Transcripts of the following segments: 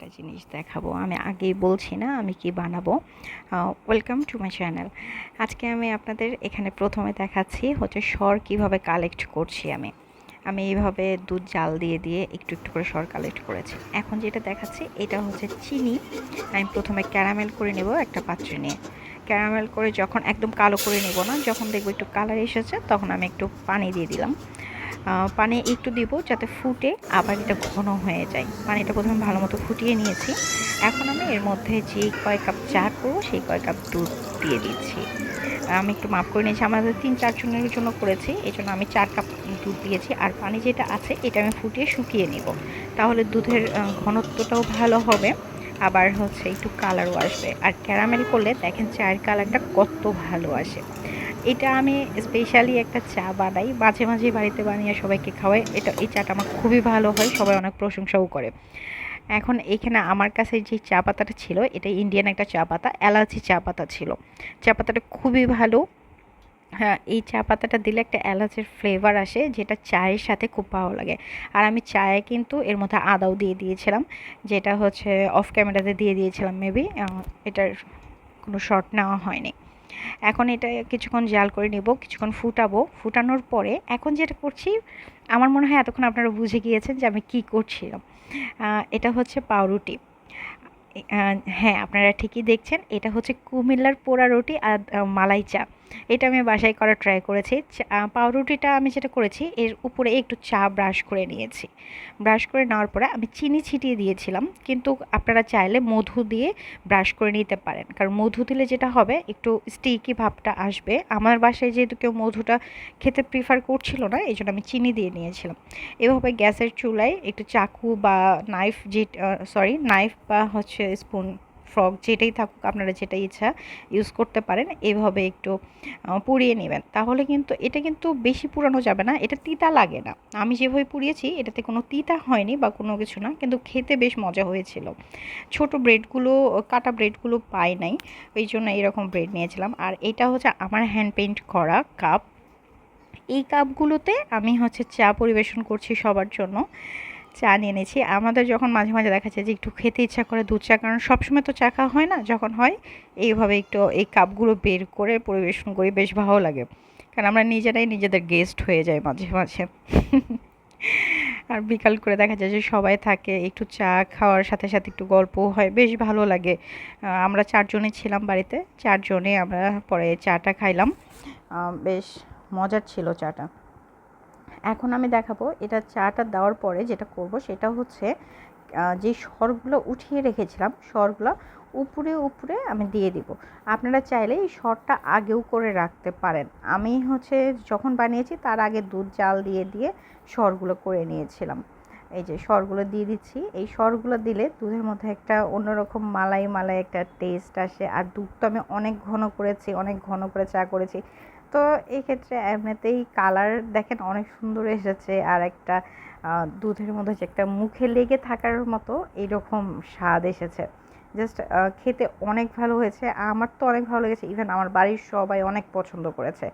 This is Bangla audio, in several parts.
একটা জিনিস দেখাবো। আমি আগেই বলছি না, আমি কি বানাবো। ওয়েলকাম টু মাই চ্যানেল আজকে আমি আপনাদের এখানে প্রথমে দেখাচ্ছি হচ্ছে স্বর কীভাবে কালেক্ট করছি আমি। আমি এইভাবে দুধ জাল দিয়ে দিয়ে একটু একটু করে স্বর কালেক্ট করেছি। এখন যেটা দেখাচ্ছি, এটা হচ্ছে চিনি। আমি প্রথমে ক্যারামেল করে নেব একটা পাত্রে নিয়ে। ক্যারামেল করে যখন একদম কালো করে নেব না, যখন দেখব একটু কালার এসেছে, তখন আমি একটু পানি দিয়ে দিলাম। পানি একটু দিব যাতে ফুটে আবার এটা ঘন হয়ে যায়। পানিটা প্রথমে ভালো মতো ফুটিয়ে নিয়েছি। এখন আমি এর মধ্যে যে কয় কাপ চা করব, সেই কয় কাপ দুধ দিয়ে দিচ্ছি। আমি একটু মাপ করে নিয়েছি, আমাদের তিন চারজনের জন্য করেছি। এই জন্য আমি চার কাপ দুধ দিয়েছি। আর পানি যেটা আছে, এটা আমি ফুটিয়ে শুকিয়ে নিব। তাহলে দুধের ঘনত্বটাও ভালো হবে। আবার হচ্ছে একটু কালারও আসবে। আর ক্যারামেল করলে দেখেন চায়ের কালারটা কত ভালো আসে। এটা আমি স্পেশালি একটা চা বানাই। মাঝে মাঝে বাড়িতে বানিয়ে সবাইকে খাওয়াই। এটা, এই চাটা আমার খুবই ভালো হয়, সবাই অনেক প্রশংসাও করে। এখন এখানে আমার কাছে যে চা পাতাটা ছিল, এটা ইন্ডিয়ান একটা চা পাতা, এলাচি চা পাতা ছিল। চা পাতাটা খুবই ভালো। হ্যাঁ এই চা পাতাটা দিলে একটা এলাচের ফ্লেভার আসে, যেটা চায়ের সাথে খুব ভালো লাগে। আর আমি চায়ে কিন্তু এর মধ্যে আদাও দিয়ে দিয়েছিলাম, যেটা হচ্ছে অফ ক্যামেরাতে দিয়ে দিয়েছিলাম মেবি এটার কোনো শর্ট নেওয়া হয়নি। এখন এটা কিছুক্ষণ জাল করে নেব, কিছুক্ষণ ফুটাবো। ফুটানোর পরে এখন যেটা করছি, আমার মনে হয় এতক্ষণ আপনারা বুঝে গিয়েছেন যে আমি কী করছিলাম। এটা হচ্ছে পাউরুটি। হ্যাঁ আপনারা ঠিকই দেখছেন, এটা হচ্ছে কুমিল্লার পোড়া রুটি আর মালাই চা। এটা আমি বাসায় করার ট্রাই করেছি। পাউরুটিটা আমি যেটা করেছি, এর উপরে একটু চা ব্রাশ করে নিয়েছি। ব্রাশ করে নেওয়ার পরে আমি চিনি ছিটিয়ে দিয়েছিলাম, কিন্তু আপনারা চাইলে মধু দিয়ে ব্রাশ করে নিতে পারেন। কারণ মধু দিলে যেটা হবে, একটু স্টিকি ভাবটা আসবে। আমার বাসায় যেহেতু কেউ মধুটা খেতে প্রিফার করছিল না, এই জন্য আমি চিনি দিয়ে নিয়েছিলাম। এভাবে গ্যাসের চুলায় একটু চাকু বা নাইফ যে সরি নাইফ বা হচ্ছে স্পুন ফ্রক যেটাই থাকুক, আপনারা যেটা ইচ্ছা ইউজ করতে পারেন, এভাবে একটু পুড়িয়ে নেবেন। তাহলে কিন্তু এটা কিন্তু বেশি পুরানো যাবে না, এটা তিতা লাগে না। আমি যেভাবে পুড়িয়েছি, এটাতে কোনো তিতা হয়নি বা কোনো কিছু না, কিন্তু খেতে বেশ মজা হয়েছিল। ছোট ব্রেডগুলো, কাটা ব্রেডগুলো পাই নাই, ওই জন্য এরকম ব্রেড নিয়েছিলাম। আর এটা হচ্ছে আমার হ্যান্ড পেন্ট করা কাপ এই কাপগুলোতে আমি হচ্ছে চা পরিবেশন করছি সবার জন্য। চা নিয়ে নিয়েছি আমাদের যখন মাঝে মাঝে দেখা যায় যে একটু খেতে ইচ্ছা করে দুধ চা, কারণ সবসময় তো চা খাওয়া হয় না, যখন হয় এইভাবে একটু এই কাপগুলো বের করে পরিবেশন করি, বেশ ভালো লাগে। কারণ আমরা নিজেরাই নিজেদের গেস্ট হয়ে যাই মাঝে মাঝে। আর বিকাল করে দেখা যায় যে সবাই থাকে, একটু চা খাওয়ার সাথে সাথে একটু গল্পও হয়, বেশ ভালো লাগে। আমরা চারজনে ছিলাম বাড়িতে, চারজনে আমরা পরে চাটা খাইলাম। বেশ মজার ছিল চাটা। এখন আমি দেখাবো, এটা চাটা দেওয়ার পরে যেটা করব সেটা হচ্ছে যে সরগুলো উঠিয়ে রেখেছিলাম, সরগুলো উপরে উপরে আমি দিয়ে দিব। আপনারা চাইলে এই সরটা আগেও করে রাখতে পারেন। আমি হচ্ছে যখন বানিয়েছি তার আগে দুধ, জাল দিয়ে দিয়ে সরগুলো করে নিয়েছিলাম। এই যে সরগুলো দিয়ে দিচ্ছি। এই সরগুলো দিলে দুধের মধ্যে একটা অন্যরকম মালাই মালাই একটা টেস্ট আসে। আর দুধ তো আমি অনেক ঘন করেছি, অনেক ঘন করে চা করেছি। তো এই ক্ষেত্রে এমনিতেই কালার দেখেন অনেক সুন্দর এসেছে আর একটা দুধের মধ্যে যে একটা মুখে লেগে থাকার মতো এইরকম স্বাদ এসেছে। জাস্ট খেতে অনেক ভালো হয়েছে। আমার তো অনেক ভালো লেগেছে। ইভেন আমার বাড়ির সবাই অনেক পছন্দ করেছে।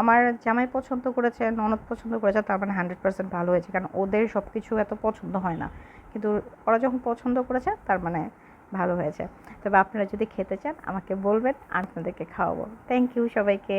আমার জামাই পছন্দ করেছে, ননদ পছন্দ করেছে, তার মানে হান্ড্রেড পার্সেন্ট ভালো হয়েছে। কারণ ওদের সব কিছু এত পছন্দ হয় না। কিন্তু ওরা যখন পছন্দ করেছে, তার মানে ভালো হয়েছে। তবে আপনারা যদি খেতে চান আমাকে বলবেন আপনাদেরকে খাওয়াবো। থ্যাংক ইউ সবাইকে।